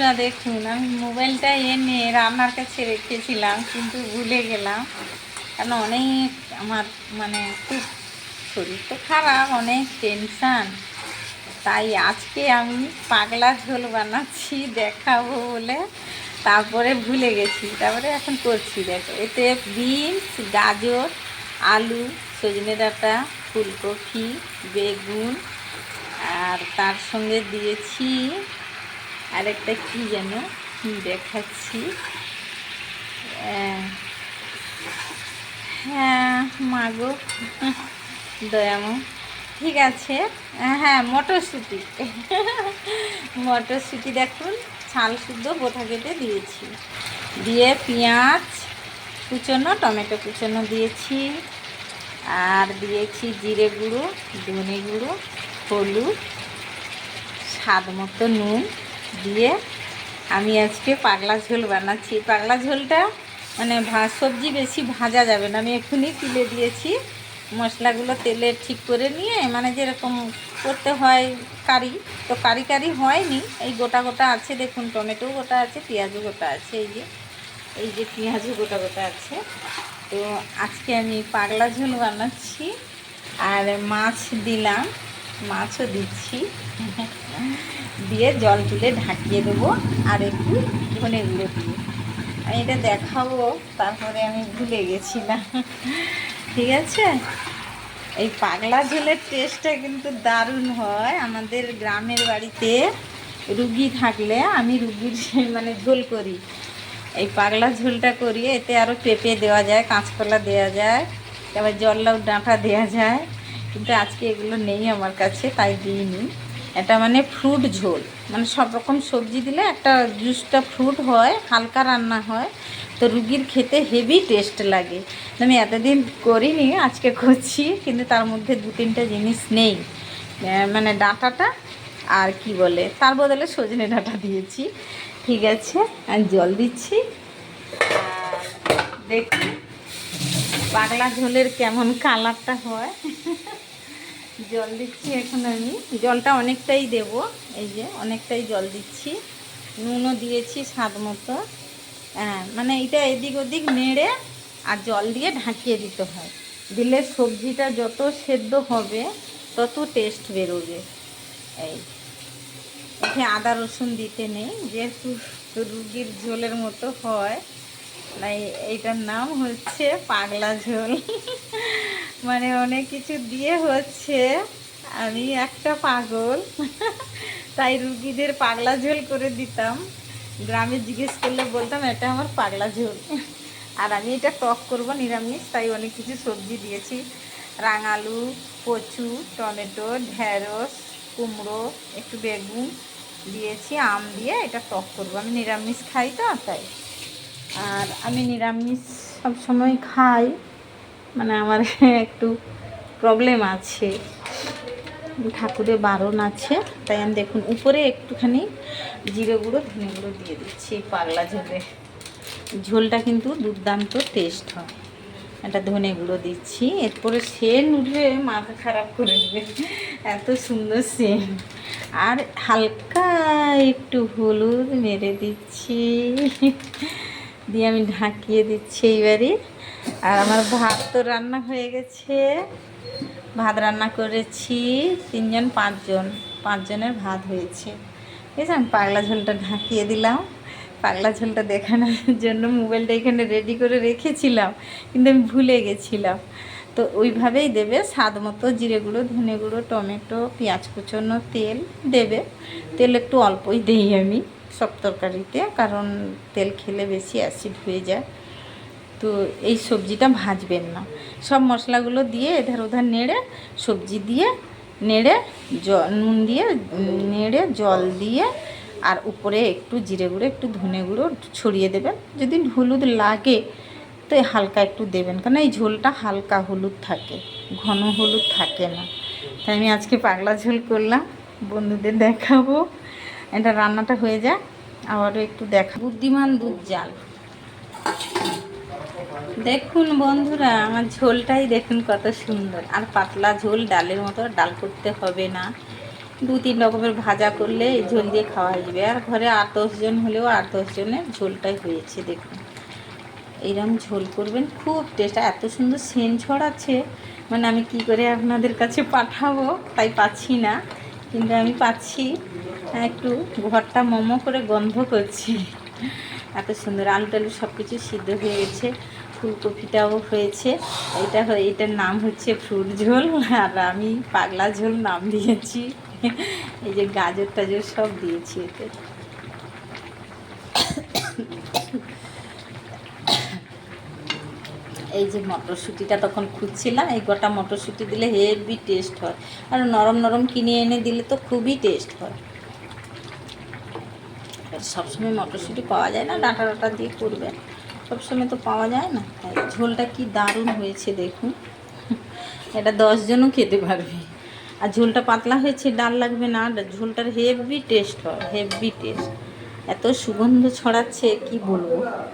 বন্ধুরা দেখুন আমি মোবাইলটা এনে রান্নার কাছে রেখেছিলাম, কিন্তু ভুলে গেলাম। কারণ অনেক আমার মানে খুব শরীর তো খারাপ, অনেক টেনশান তাই আজকে আমি পাগলা ঝোল বানাচ্ছি, দেখাবো বলে। তারপরে ভুলে গেছি। তারপরে এখন করছি, দেখো। এতে বিনস, গাজর, আলু, সজনে ডাঁটা, ফুলকপি, বেগুন, আর তার সঙ্গে দিয়েছি আরেকটা কি যেন? দেখাচ্ছি? হ্যাঁ মাগো দয়ামো। ঠিক আছে। হ্যাঁ মটরশুঁটি। মটরশুঁটি দেখুন, ছাল শুদ্ধ বোটা কেটে দিয়েছি। দিয়ে পেঁয়াজ কুচনো, টমেটো কুচনো দিয়েছি। আর দিয়েছি জিরে গুঁড়ো, ধনে গুঁড়ো, হলুদ, স্বাদ মতো নুন। দিয়ে আমি আজকে পাগলা ঝোল বানাচ্ছি। পাগলা ঝোলটা মানে সবজি বেশি ভাজা যাবে না। আমি এক্ষুনি তুলে দিয়েছি। মশলাগুলো তেলে ঠিক করে নিয়ে মানে যেরকম করতে হয় কারি। তো কারি কারি হয়নি। এই গোটা গোটা আছে দেখুন টমেটো গোটা আছে, পেঁয়াজও গোটা আছে, এই যে এই যে পেঁয়াজও গোটা গোটা আছে। তো আজকে আমি পাগলা ঝোল বানাচ্ছি আর মাছ দিলাম। মাছও দিচ্ছি। দিয়ে জল তুলে ঢাকিয়ে দেবো আর একটু ধনে গুঁড়ো দিয়ে। আমি এটা দেখাবো, তারপরে আমি ভুলে গেছিলাম। ঠিক আছে? এই পাগলা ঝোলের টেস্টটা কিন্তু দারুণ হয়। আমাদের গ্রামের বাড়িতে রুগী থাকলে আমি রুগীর মানে ঝোল করি। এই পাগলা ঝোলটা করি এতে আরও পেঁপে দেওয়া যায়, কাঁচকলা দেওয়া যায়, তারপর জল্লাউ ডাঁটা দেওয়া যায়। কিন্তু আজকে এগুলো নেই আমার কাছে, তাই দিইনি। এটা মানে ফ্রুট ঝোল। মানে সব রকম সবজি দিলে একটা জুসটা ফ্রুট হয়, হালকা রান্না হয়, তো রুগীর খেতে হেভি টেস্ট লাগে। আমি এতদিন করিনি, আজকে করছি, কিন্তু তার মধ্যে দু তিনটা জিনিস নেই। মানে ডাঁটাটা আর কি বলে, তার বদলে সজনে ডাঁটা দিয়েছি। ঠিক আছে আর জল দিচ্ছি। দেখি পাগলা ঝোলের কেমন কালারটা হয়। জল দিচ্ছি এখন আমি। জলটা অনেকটাই দেব। এই যে অনেকটাই জল দিচ্ছি। নুনও দিয়েছি স্বাদ মতো। হ্যাঁ মানে এটা এদিক ওদিক নেড়ে আর জল দিয়ে ঢাকিয়ে দিতে হয়। দিলে সবজিটা যত সেদ্ধ হবে, তত টেস্ট বেরোবে। এই। এতে আদা রসুন দিতে নেই। যেহেতু রুগীর ঝোলের মতো হয়, তাই এইটার নাম হচ্ছে পাগলা ঝোল। মানে অনেক কিছু দিয়ে হচ্ছে। আমি একটা পাগল। তাই রুগীদের পাগলা ঝোল করে দিতাম। গ্রামে জিজ্ঞেস করলে বলতাম, এটা আমার পাগলা ঝোল। আর আমি এটা টক করব নিরামিষ, তাই অনেক কিছু সবজি দিয়েছি। রাঙালু, কচু, টমেটো, ঢেঁড়স, কুমড়ো, একটু বেগুন দিয়েছি, আম দিয়ে এটা টক করব। আমি নিরামিষ খাই তো, তাই। আর আমি নিরামিষ সব সময় খাই। মানে আমার একটু প্রবলেম আছে। ঠাকুরের বারণ আছে, তাই আমি দেখুন উপরে একটুখানি জিরে গুঁড়ো, ধনে গুঁড়ো দিয়ে দিচ্ছি, পাগলা ঝোলে। ঝোলটা কিন্তু দুর্দান্ত টেস্ট হয়। একটা ধনে গুঁড়ো দিচ্ছি, এরপরে সেন উঠবে, মাথা খারাপ করে দেবে। এত সুন্দর সেন। আর হালকা একটু হলুদ মেরে দিচ্ছি। দিয়ে আমি ঢাকিয়ে দিচ্ছি এইবারে। আর আমার ভাত তো রান্না হয়ে গেছে। ভাত রান্না করেছি তিনজন, পাঁচজন। পাঁচজনের ভাত হয়েছে। ঠিক আছে আমি পাগলা ঝোলটা ঢাকিয়ে দিলাম। পাগলা ঝোলটা দেখানোর জন্য মোবাইলটা এখানে রেডি করে রেখেছিলাম, কিন্তু আমি ভুলে গেছিলাম। তো ওইভাবেই দেবে, স্বাদ মতো জিরে গুঁড়ো, ধনে গুঁড়ো, টমেটো, পেঁয়াজ কুচনো, তেল দেবে। তেল একটু অল্পই দিই আমি সব তরকারিতে, কারণ তেল খেলে বেশি অ্যাসিড হয়ে যায়। তো এই সবজিটা ভাজবেন না। সব মশলাগুলো দিয়ে এধার ওধার নেড়ে, সবজি দিয়ে নেড়ে, জ নুন দিয়ে নেড়ে, জল দিয়ে, আর উপরে একটু জিরে গুঁড়ো, একটু ধনে গুঁড়ো ছড়িয়ে দেবেন। যদি হলুদ লাগে, তো হালকা একটু দেবেন। কারণ এই ঝোলটা হালকা হলুদ থাকে, ঘন হলুদ থাকে না। তাই আমি আজকে পাগলা ঝোল করলাম, বন্ধুদের দেখাবো। এটা রান্নাটা হয়ে যায় আবারও একটু দেখা বুদ্ধিমান দুধ জাল। দেখুন বন্ধুরা, আমার ঝোলটাই দেখুন কত সুন্দর। আর পাতলা ঝোল ডালের মতো, ডাল করতে হবে না। দু তিন রকমের ভাজা করলে এই ঝোল দিয়ে খাওয়া যাবে। আর ঘরে আট দশজন হলেও আট দশজনের ঝোলটাই হয়েছে, দেখুন। এইরকম ঝোল করবেন, খুব টেস্ট এত সুন্দর সেন ছড়াচ্ছে মানে আমি কি করে আপনাদের কাছে পাঠাবো? তাই পাচ্ছি না। কিন্তু আমি পাচ্ছি। একটু ঘরটা মোমো করে গন্ধ করছি। এত সুন্দর আলু টালু সব কিছু সিদ্ধ হয়ে গেছে। ফুলকপিটাও হয়েছে। এটা এটার নাম হচ্ছে ফ্রুট ঝোল, আর আমি পাগলা ঝোল নাম দিয়েছি। এই যে গাজর টাজর সব দিয়েছি এতে। এই যে মটরশুঁটিটা তখন খুঁজছিলাম, এই গোটা মটরশুঁটি দিলে হেভি টেস্ট হয়। আর নরম নরম কিনে এনে দিলে তো খুবই টেস্ট হয়। সবসময় মটরশুঁটি পাওয়া যায় না, ডাঁটা ডাঁটা দিয়ে করবে সবসময় তো পাওয়া যায় না। তাই ঝোলটা কি দারুণ হয়েছে দেখুন। এটা দশজনও খেতে পারবে। আর ঝোলটা পাতলা হয়েছে, ডাল লাগবে না। ঝোলটার হেভি টেস্ট হয়, হেভি টেস্ট এত সুগন্ধ ছড়াচ্ছে, কি বলব?